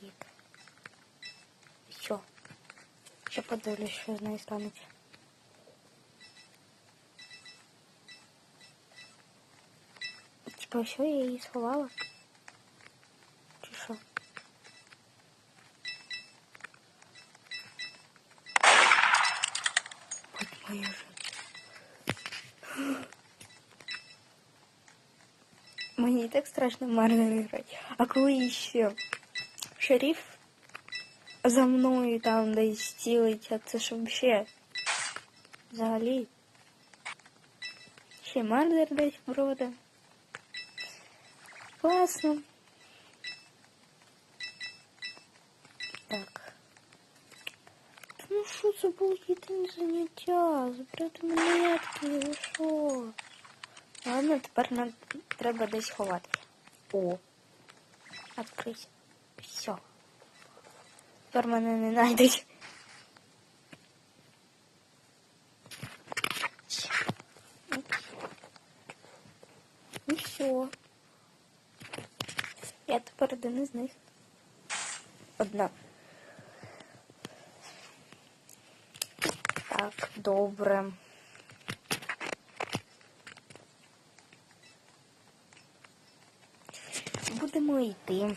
тик. Все. Ще подивлюсь, що з нею станеться. Типа все, я її сховала. Чи що? От так страшно Марвел грати. А коли ще шериф за мною там десь цілить, а це ж вообще взагалі. Ще Мардер десь брода. Класно. Так. Та ну що це було єдине заняття? Забрати монетки, ви що? Ладно, тепер нам треба десь ховатися. О. Відкрийся. Все. Тепер мене не знайдуть. І все. Я тепер один із них. Одна. Так, добре. Будемо йти.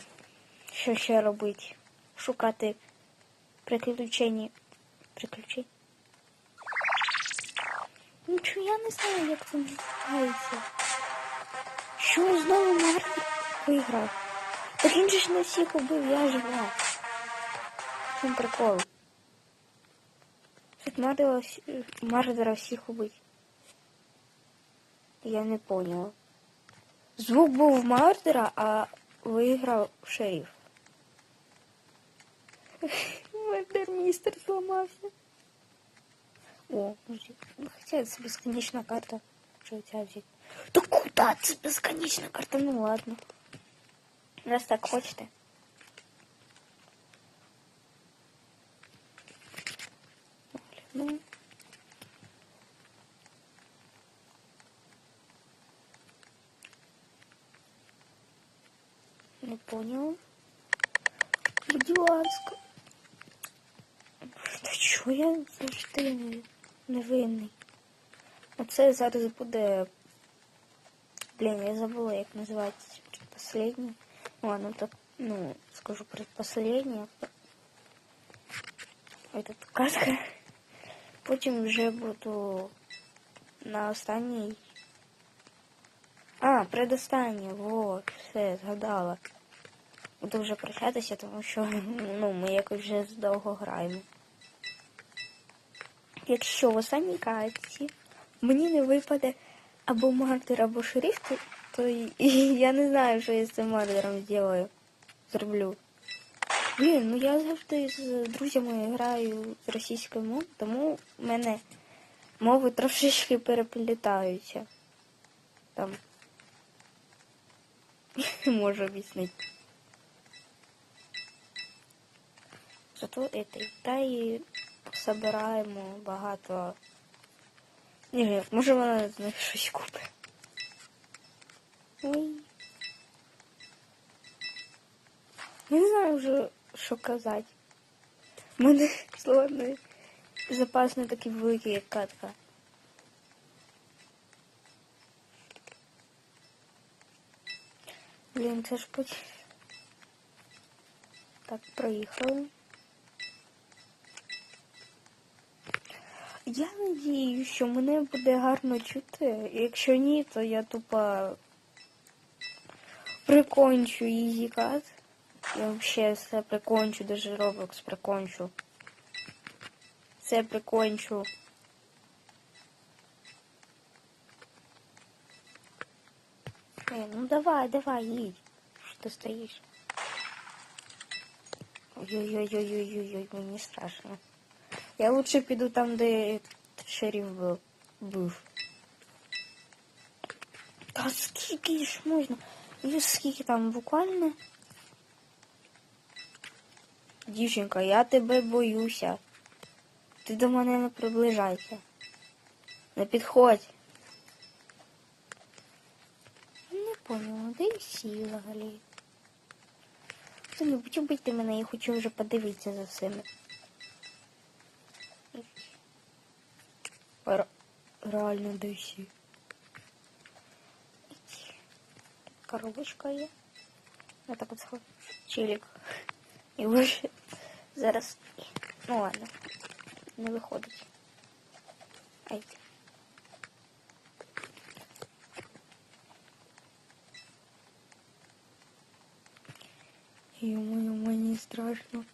Що ще робити? Шукати приключення. Приключень? Нічого я не знаю, як це називається. Що знову Марк виграв? Так він же ж не всіх убив, я жива. В чому прикол? Тут Мардера, всі- Мардера всіх убить. Я не поняла. Звук був Мардера, а виграв шериф. Мардер містер зламався. О. Ну, хотя это бесконечная карта. Что у тебя взять? Да куда це бесконечная карта? Ну ладно. Раз так хочете. Ну. Не понял. Будь ласка. Та що я завжди не- невинний? Оце зараз буде. Блін, я забула, як називається предпоследнє. Ладно, так, ну, скажу предпоследнє. Тут казка. Потім вже буду на останній. А, предостаннє, вот, все, згадала. Буду вже прощатися, тому що ну, ми якось вже довго граємо. Якщо в останній катці мені не випаде або мартир, або шериф, то, я не знаю, що я з цим мардером зроблю. Зроблю. Блін, ну я завжди з друзями граю з російською мовою, тому в мене мови трошечки переплітаються. Там. Можу об'яснити. Зато этой Таї собираємо багато. Ні, може вона з щось купить. Ой. Я не знаю вже, що казати. У мене словно запас не такий великий, як катка. Блін, це ж путь. Так, проїхали. Я надію, що мене буде гарно чути. Якщо ні, то я тупо прикончу EasyCat. Я взагалі все прикончу, даже Roblox прикончу. Все прикончу. Эй, ну давай, давай, їдь. Що ти стоїш? Ой-ой-ой-ой-ой-ой, мені страшно. Я лучше піду там, де шериф був. Та скільки ж можна? І скільки там буквально? Дівчинка, я тебе боюся. Ти до мене не приближайся. Не підходь. Не поняла, де всі взагалі? хто-небудь убийте мене, я хочу вже подивитися за всіми. Ре- Реально десь. Коробочка є. Я так от сход. Чилік. І вже зараз. Ну ладно. Не виходить. Ай. Ё-моё, мені страшно.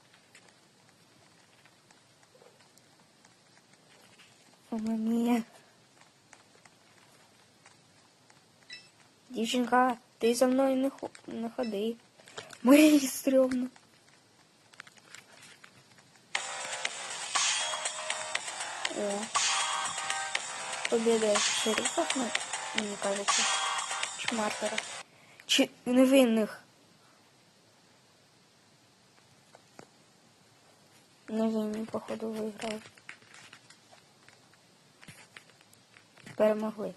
Мама мія. Дівчинка, ти за мною не, хо- не ходи. Мені стрьомно. О. Победа шерифов, ну, мені кажется. Чи мартера. Чи невинних. Невинні, походу, виграли. Перемогли.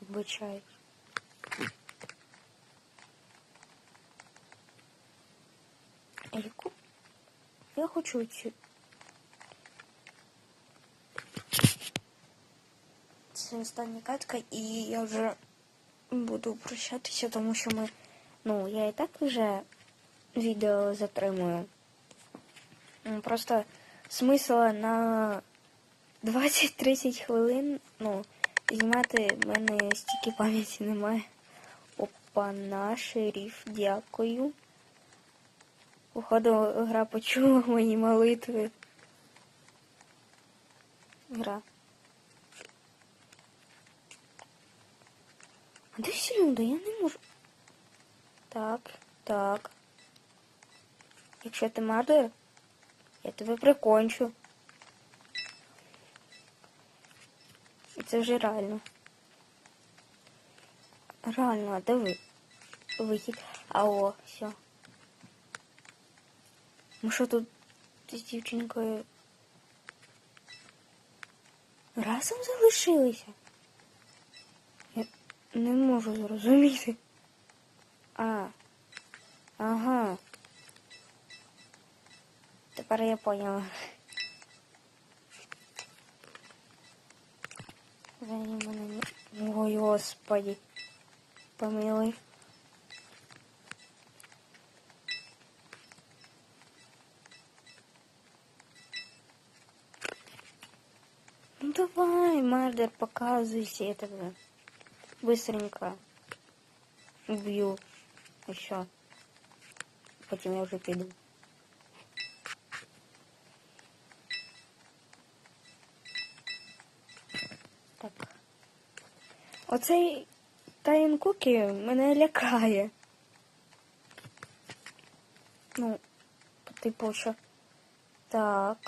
Вибачають. Яку? Я хочу цю. Це остання катка, і я вже буду прощатися, тому що ми. Ну, я і так вже відео затримую. Просто смисла на 20-30 хвилин, ну, знімати в мене стільки пам'яті немає. Опа, на шериф, дякую. Походу, гра почула мої молитви. Гра. А де люди? Я не можу. Так, так. Якщо ти мардер, я тебе прикончу. Це вже реально. Реально, а ви? Вихід. А о, все. Ми що тут з дівчинкою разом залишилися? Я не можу зрозуміти. А. Ага. Тепер я поняла. Ой, господи. Помилуй. Ну давай, Мардер, показывайся, тебя быстренько убью. Еще. Потом я уже приду. Оцей Тайн Кукі мене лякає. Ну, типу, що. Так.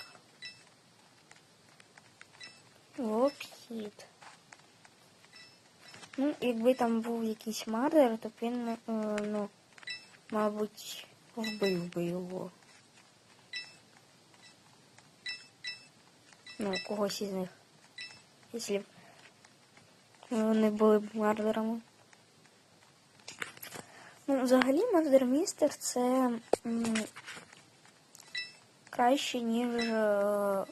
Локхід. Ну, якби там був якийсь мардер, то він, е, ну, мабуть, вбив би його. Ну, когось із них. Якщо б вони були б мардерами. Ну, взагалі, Мардер Містер це м, краще, ніж е,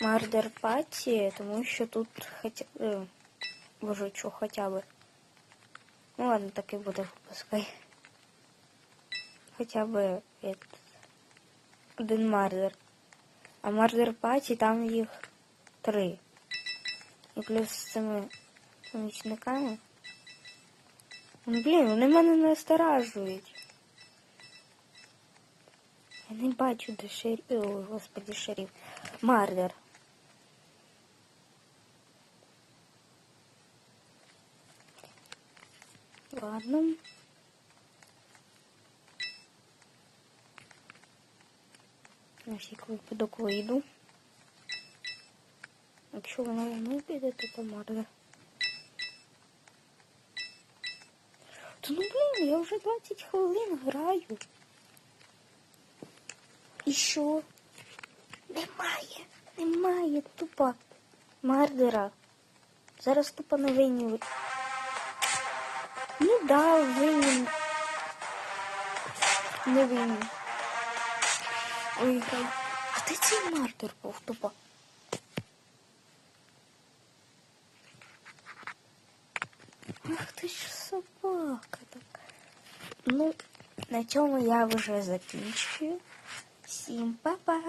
Мардер Патті, тому що тут хоча е, боже, що хоча б. Ну ладно, так і буде, пускай. Хоча б этот, один Мардер. А Мардер Патті там їх три. І плюс з цими помічниками. Ну, блін, вони мене насторажують. Я не бачу, де шериф. О, господи, шериф. Мардер. Ладно. На всяк випадок вийду. Якщо вона не піде, то то Та ну блін, я вже 20 хвилин граю. І що? Немає, немає тупо мардера. Зараз тупо не винні. Ну да, винен. не винні. Виграв. А ти цей мартир був тупо. Ах ти ж собака так. Ну, на цьому я вже закінчую. Всім па-па!